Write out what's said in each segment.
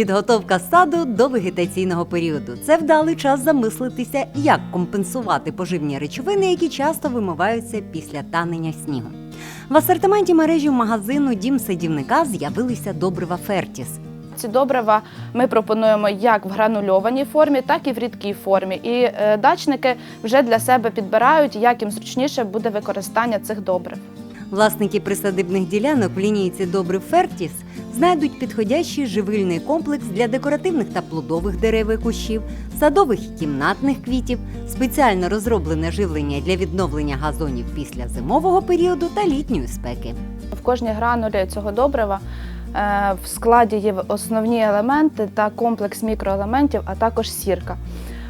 Підготовка саду до вегетаційного періоду це вдалий час замислитися, як компенсувати поживні речовини, які часто вимиваються після танення снігу. В асортименті мережі магазину Дім садівника з'явилися добрива Фертіс. Ці добрива ми пропонуємо як в гранульованій формі, так і в рідкій формі. І е, дачники вже для себе підбирають, як їм зручніше буде використання цих добрив. Власники присадибних ділянок в лінійці добрив Фертіс знайдуть підходящий живильний комплекс для декоративних та плодових дерев і кущів, садових і кімнатних квітів, спеціально розроблене живлення для відновлення газонів після зимового періоду та літньої спеки. В кожній гранулі цього добрива е, в складі є основні елементи та комплекс мікроелементів, а також сірка.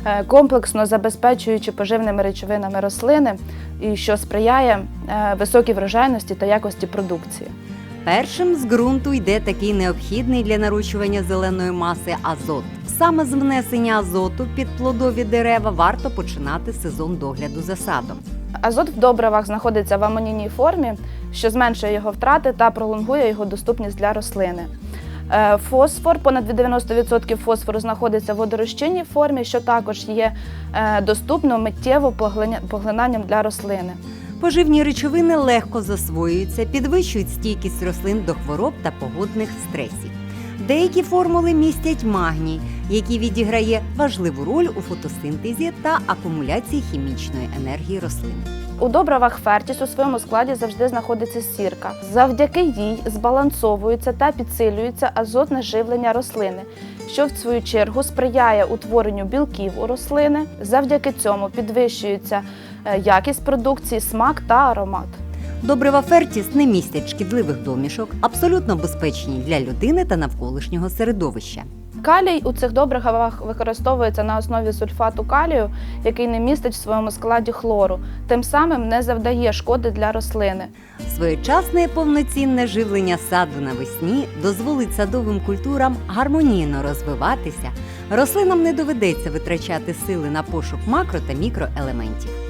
Е, Комплексно забезпечуючи поживними речовинами рослини, і що сприяє е, високій врожайності та якості продукції. Першим з ґрунту йде такий необхідний для нарощування зеленої маси азот. Саме з внесення азоту під плодові дерева варто починати сезон догляду за садом. Азот в добривах знаходиться в амонійній формі, що зменшує його втрати та пролонгує його доступність для рослини. Е, Фосфор, понад 90% фосфору знаходиться в водорозчинній формі, що також є е, доступно миттєво поглинанням для рослини. Поживні речовини легко засвоюються, підвищують стійкість рослин до хвороб та погодних стресів. Деякі формули містять магній, який відіграє важливу роль у фотосинтезі та акумуляції хімічної енергії рослин. У добривах Фертіс у своєму складі завжди знаходиться сірка. Завдяки їй збалансовується та підсилюється азотне живлення рослини, що в свою чергу сприяє утворенню білків у рослини. Завдяки цьому підвищується е, якість продукції, смак та аромат. Добрива Фертіс не містять шкідливих домішок, абсолютно безпечні для людини та навколишнього середовища. Калій у цих добривах використовується на основі сульфату калію, який не містить в своєму складі хлору, тим самим не завдає шкоди для рослини. Своєчасне повноцінне живлення саду навесні дозволить садовим культурам гармонійно розвиватися. Рослинам не доведеться витрачати сили на пошук макро та мікроелементів.